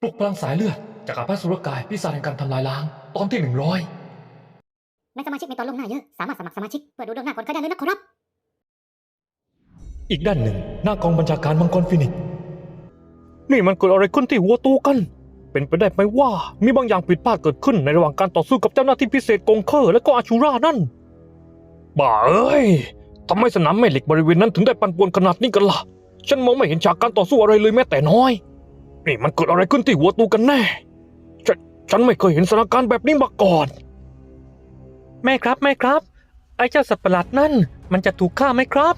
ปลุกพลังสายเลือดจากอาภัสสุรกายปีศาจแห่งการทำลายล้าง ตอนที่หนึ่งร้อยในสมาชิกมีตอนลงหน้าเยอะ สามารถสมัครสมาชิกเพื่อดูดวงหน้าคนก็ได้เลยนะครับ อีกด้านหนึ่ง หน้ากองบัญชาการมังกรฟินิกซ์นี่มันเกิดอะไรขึ้นที่หัวตูกัน เป็นไปได้ไหมว่ามีบางอย่างผิดพลาดเกิดขึ้นในระหว่างการต่อสู้กับเจ้าหน้าที่พิเศษกงเคอร์และก็อาชูรานั่นบ้าเอ้ยทำไมสนามแม่เหล็กบริเวณนั้นถึงได้ปั่นป่วนขนาดนี้กันล่ะ ฉันมองไม่เห็นฉากการต่อสู้อะไรเลยแม้แต่น้อย นี่มันเกิดอะไรขึ้นที่หัวตูกันแน่ ฉันฉันไม่เคยเห็นสถานการณ์แบบนี้มาก่อน แม่ครับแม่ครับ ไอ้เจ้าสัตว์ประหลาดนั่น มันจะถูกฆ่าไหมครับ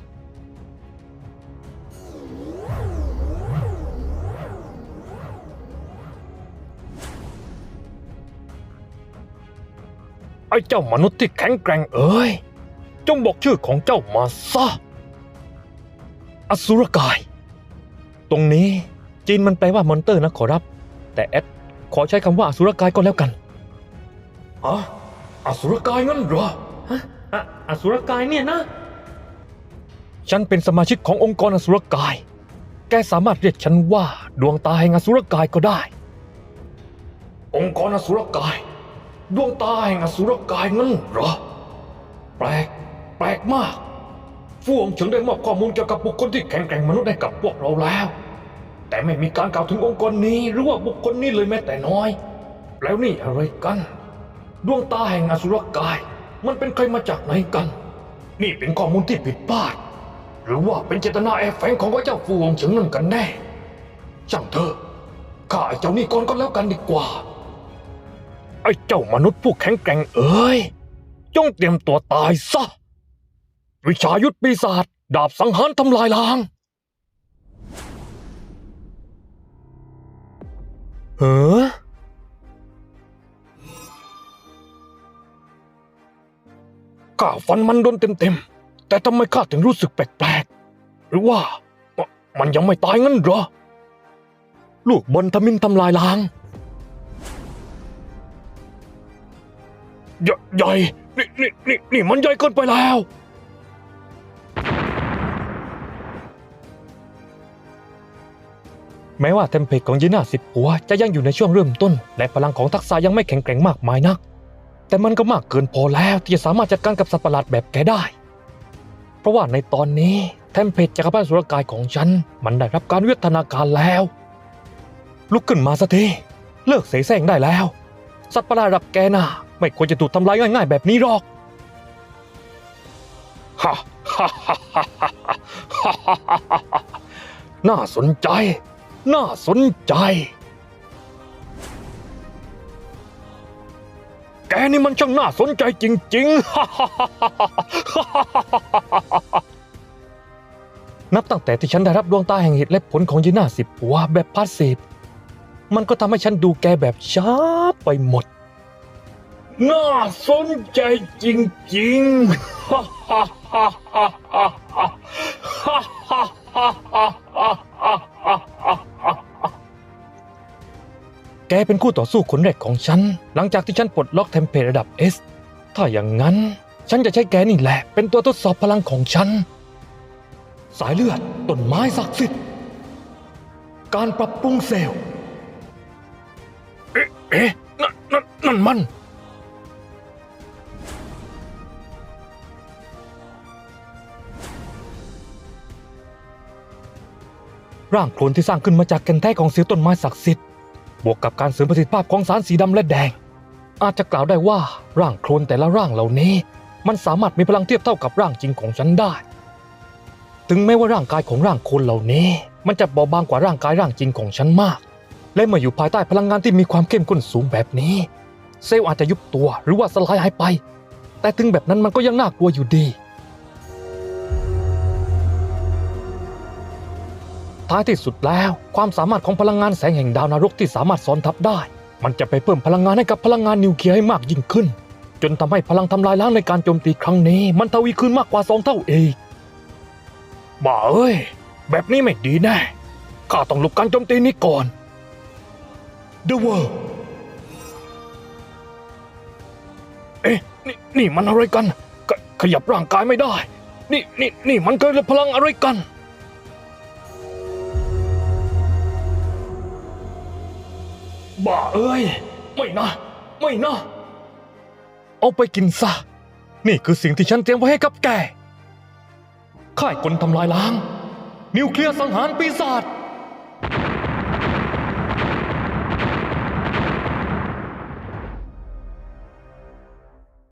ไอ้เจ้ามนุษย์ที่แข็งแกร่งเอ้ย จงบอกชื่อของเจ้ามาซะอสุรกาย ตรงนี้ จีนมันแปลว่ามอนเตอร์นะขอรับ แต่แอดขอใช้คำว่าอสุรกายก็แล้วกันอะอสุรกายงั้นเหรอฮะอะอสุรกายเนี่ยนะ ฉันเป็นสมาชิกขององค์กรอสุรกาย แกสามารถเรียกฉันว่าดวงตาแห่งอสุรกายก็ได้ องค์กรอสุรกาย ดวงตาแห่งอสุรกายงั้นเหรอ แปลก แปลกมาก ฟูองเฉิงได้มอบข้อมูลเกี่ยวกับบุคคลที่แข็งแกร่งมนุษย์ให้กับพวกเราแล้ว แต่ไม่มีการกล่าวถึงองค์กรนี้หรือว่าบุคคลนี้เลยแม้แต่น้อย แล้วนี่อะไรกัน ดวงตาแห่งอสุรกาย มันเป็นใครมาจากไหนกัน นี่เป็นข้อมูลที่ผิดพลาด หรือว่าเป็นเจตนาแอบแฝงของพระเจ้าฟูองเฉิงนั่นกันแน่ช่างเถอะข้าไอ้เจ้านี่ก่อนก็แล้วกันดีกว่า ไอ้เจ้ามนุษย์ผู้แข็งแกร่งเอ้ย จงเตรียมตัวตายซะ วิชายุทธปีศาจดาบสังหารทำลายล้าง เฮ้อข้าฟันมันโดนเต็มๆ แต่ทำไมข้าถึงรู้สึกแปลกๆ หรือว่ามันยังไม่ตายงั้นเหรอ ลูกบอลทมินทำลายล้างใหญ่ใหญ่นี่นี่นี่นี่มันใหญ่เกินไปแล้ว แม้ว่าเทมเพลตของยีน่าสิบหัวจะยังอยู่ในช่วงเริ่มต้น และพลังของทักษะยังไม่แข็งแกร่งมากมายนัก แต่มันก็มากเกินพอแล้วที่จะสามารถจัดการกับสัตว์ประหลาดแบบแกได้ เพราะว่าในตอนนี้เทมเพลตจักรพรรดิสุรกายของฉัน มันได้รับการวิทนาการแล้ว ลุกขึ้นมาสักทีเลิกเสแสร้งได้แล้ว สัตว์ประหลาดรับแกน่ะไม่ควรจะถูกทำลายง่าย ๆ แบบนี้หรอกฮ่าฮ่าฮ่าฮ่าฮ่าน่าสนใจ น่าสนใจ แกนี่มันช่างน่าสนใจจริงๆฮ่าฮ่าฮ่าฮ่าฮ่าฮ่านับตั้งแต่ที่ฉันได้รับดวงตาแห่งเหตุและผลของยีน่าสิบหัวแบบพาสซีฟมันก็ทำให้ฉันดูแกแบบช้าไปหมด น่าสนใจจริงๆฮ่าฮ่าฮ่าฮ่า แกเป็นคู่ต่อสู้คนแรกของฉัน หลังจากที่ฉันปลดล็อกเทมเพลตระดับ S ถ้าอย่างนั้น ฉันจะใช้แกนี่แหละ เป็นตัวทดสอบพลังของฉัน สายเลือดต้นไม้ศักดิ์สิทธิ์ การปรับปรุงเซลล์ เอ๊ะเอ๊ะนั่นนั่นนั่นมัน ร่างโคลนที่สร้างขึ้นมาจากแก่นแท้ของเสือต้นไม้ศักดิ์สิทธิ์ บวกกับการเสริมประสิทธิภาพของสารสีดำและแดง อาจจะกล่าวได้ว่าร่างโคลนแต่ละร่างเหล่านี้ มันสามารถมีพลังเทียบเท่ากับร่างจริงของฉันได้ ถึงแม้ว่าร่างกายของร่างโคลนเหล่านี้ มันจะเบาบางกว่าร่างกายร่างจริงของฉันมาก และเมื่ออยู่ภายใต้พลังงานที่มีความเข้มข้นสูงแบบนี้ เซลล์อาจจะยุบตัวหรือว่าสลายหายไป แต่ถึงแบบนั้นมันก็ยังน่ากลัวอยู่ดี ท้ายที่สุดแล้ว ความสามารถของพลังงานแสงแห่งดาวนรกที่สามารถซ้อนทับได้ มันจะไปเพิ่มพลังงานให้กับพลังงานนิวเคลียร์ให้มากยิ่งขึ้น จนทำให้พลังทำลายล้างในการโจมตีครั้งนี้ มันทวีขึ้นมากกว่าสองเท่าเองบ้าเอ้ย แบบนี้ไม่ดีแน่ข้าต้องหลบการโจมตีนี้ก่อน The World เอ๊ะนี่นี่มันอะไรกันขขยับร่างกายไม่ได้ นี่นี่นี่มันเกิดพลังอะไรกัน บ้าเอ้ย ไม่นะ ไม่นะ เอาไปกินซะ นี่คือสิ่งที่ฉันเตรียมไว้ให้กับแก ค่ายคนทำลายล้าง นิวเคลียร์สังหารปีศาจ